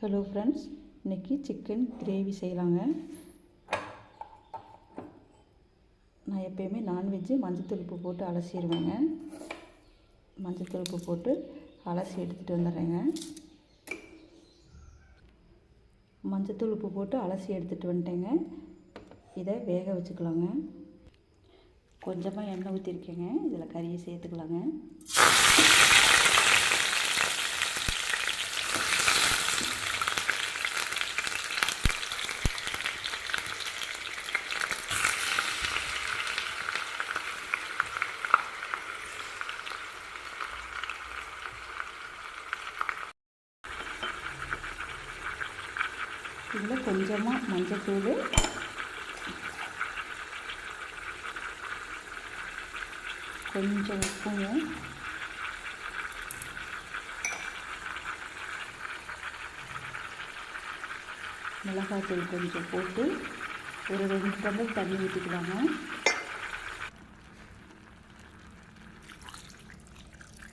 Hello friends இன்றைக்கி chicken gravy செய்யலாங்க. நான் எப்பயுமே நான்வெஜ்ஜு மஞ்சள் உப்பு போட்டு அலசிடுவேங்க மஞ்சள் உப்பு போட்டு அலசி எடுத்துகிட்டு வந்துடுறேங்க. மஞ்சத்தூள் உப்பு போட்டு அலசி எடுத்துகிட்டு வந்துட்டேங்க. இதை வேக வச்சுக்கலாங்க. கொஞ்சமாக எண்ணெய் ஊற்றிருக்கேங்க இதில் கறியை சேர்த்துக்கலாங்க. இதில் கொஞ்சமாக மஞ்சத்தூள். கொஞ்சம் உப்புங்க மிளகாத்தூள் கொஞ்சம் போட்டு ஒரு ரெண்டு டம்ளர் தண்ணி ஊற்றிக்கலாங்க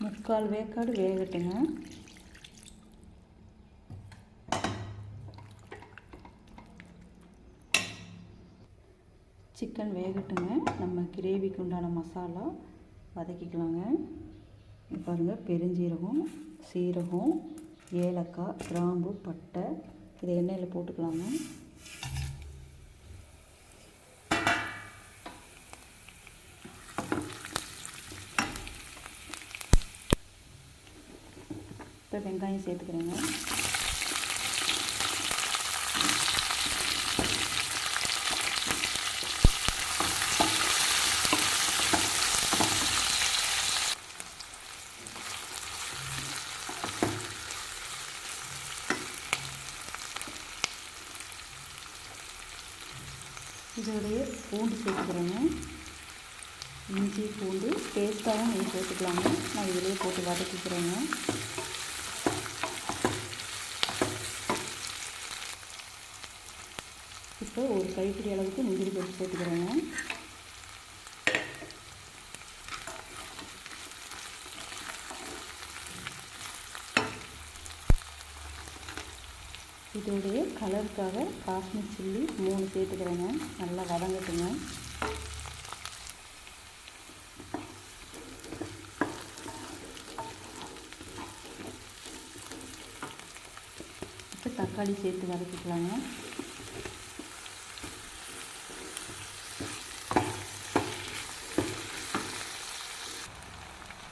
முக்கால் வேக்காடு வேகட்டுங்க. சிக்கன் வேகட்டுங்க. நம்ம கிரேவிக்கு உண்டான மசாலா வதக்கிக்கலாங்க. பாருங்கள் பெருஞ்சீரகம் சீரகம் ஏலக்காய் கிராம்பு பட்டை இதை எண்ணெயில் போட்டுக்கலாங்க. இப்போ வெங்காயம் சேர்த்துக்கிறேங்க. இதோடைய பூண்டு சேர்த்துக்கிறேங்க. இஞ்சி பூண்டு டேஸ்ட்டாகவும் நீங்கள் சேர்த்துக்கலாங்க. நான் இதிலேயே போட்டு வதக்கிக்கிறேங்க. இப்போ ஒரு கைப்பிடி அளவுக்கு முந்திரி பருப்பு சேர்த்துக்கிறேங்க. இதோடைய கலருக்காக காஷ்மீர் சில்லி மூணு சேர்த்துக்கிறேங்க. நல்லா வதங்கட்டுங்க. இப்போ தக்காளி சேர்த்து வதக்கிக்கலாங்க.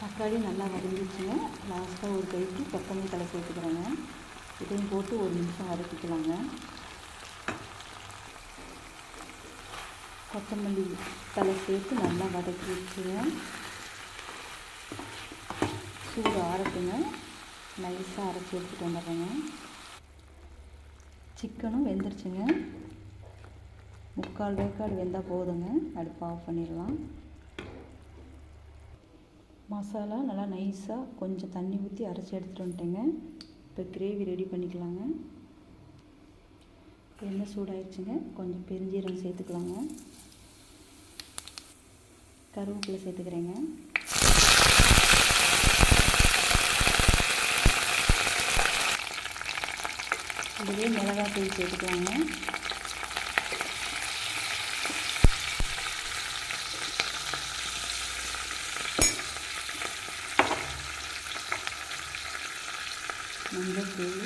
தக்காளி நல்லா வதங்கிடுச்சுங்க. லாஸ்ட்டாக ஒரு கைக்கு கொத்தமல்லி தலை சேர்த்துக்கிறேங்க. இதையும் போட்டு ஒரு நிமிஷம் வதக்கிக்கலாங்க. கொத்தமல்லி தலை சேர்த்து நல்லா வதக்கி வச்சுங்க சூடு ஆறட்டுங்க. நைஸாக அரைச்சி எடுத்துகிட்டு வந்துடுறேங்க. சிக்கனும் வெந்துருச்சுங்க. முக்கால் வேக்காடு வெந்தால் போதுங்க. அடுப்பு ஆஃப் பண்ணிடலாம். மசாலா நல்லா நைஸாக கொஞ்சம் தண்ணி ஊற்றி அரைச்சி எடுத்துகிட்டு வந்துட்டேங்க. இப்போ கிரேவி ரெடி பண்ணிக்கலாங்க. எண்ணெய் சூடாயிடுச்சுங்க. கொஞ்சம் பெருஞ்சீரகம் சேர்த்துக்கலாங்க. கருவேப்பிலை சேர்த்துக்கிறேங்க. இதுவே மிளகாய் தூள் சேர்த்துக்கலாங்க. மஞ்சத்தூள்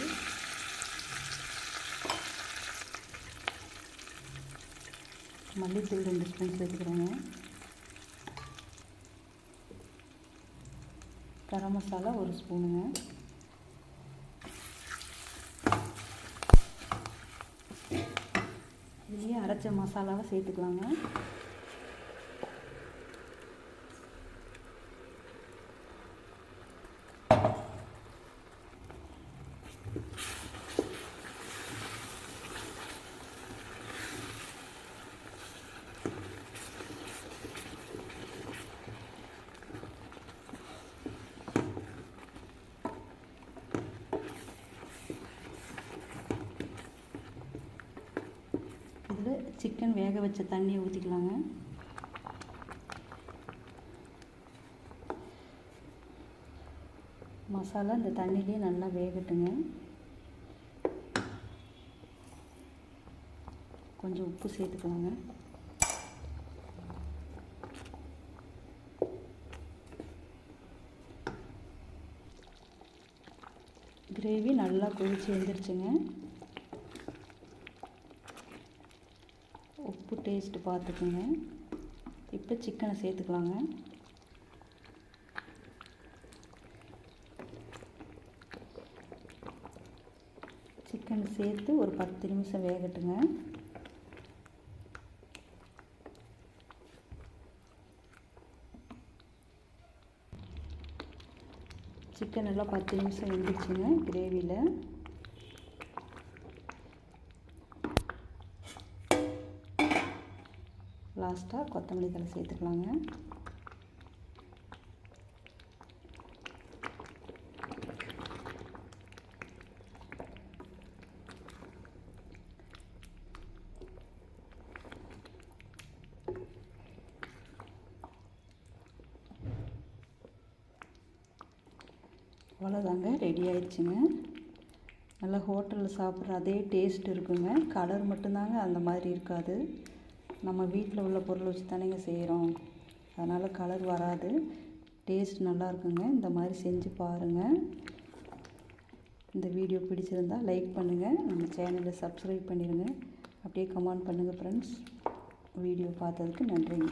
மல்லித்தூள் ரெண்டு ஸ்பூன் சேர்த்துக்கிறேங்க. கரம் மசாலா ஒரு ஸ்பூனுங்க. இதுலேயே அரைச்ச மசாலாவை சேர்த்துக்கலாங்க. சிக்கன் வேக வச்ச தண்ணியை ஊற்றிக்கலாங்க மசாலா இந்த தண்ணியிலே நல்லா வேகட்டுங்க. கொஞ்சம் உப்பு சேர்த்துக்கலாங்க. கிரேவி நல்லா கொதிச்சு எழுந்திரிச்சுங்க. டேஸ்ட்டு பார்த்துக்குங்க. இப்போ சிக்கனை சேர்த்துக்கலாங்க. சிக்கன் சேர்த்து ஒரு பத்து நிமிஷம் வேகட்டுங்க. சிக்கன் எல்லாம் பத்து நிமிஷம் வெந்துச்சுங்க கிரேவியில் லாஸ்ட்டாக கொத்தமல்லி தலை சேர்த்துக்கலாங்க. அவ்வளோதாங்க ரெடி ஆயிடுச்சுங்க. நல்லா ஹோட்டலில் சாப்பிட்ற அதே டேஸ்ட் இருக்குங்க. கலர் மட்டும்தாங்க அந்த மாதிரி இருக்காது. நம்ம வீட்டில் உள்ள பொருள் வச்சு தானேங்க செய்கிறோம் அதனால் கலர் வராது. டேஸ்ட் நல்லா இருக்குங்க. இந்த மாதிரி செஞ்சு பாருங்கள் இந்த வீடியோ பிடிச்சிருந்தா லைக் பண்ணுங்கள் நம்ம சேனலை சப்ஸ்கிரைப் பண்ணிடுங்க. அப்படியே கமெண்ட் பண்ணுங்கள் ஃப்ரெண்ட்ஸ் வீடியோ பார்த்ததுக்கு நன்றிங்க.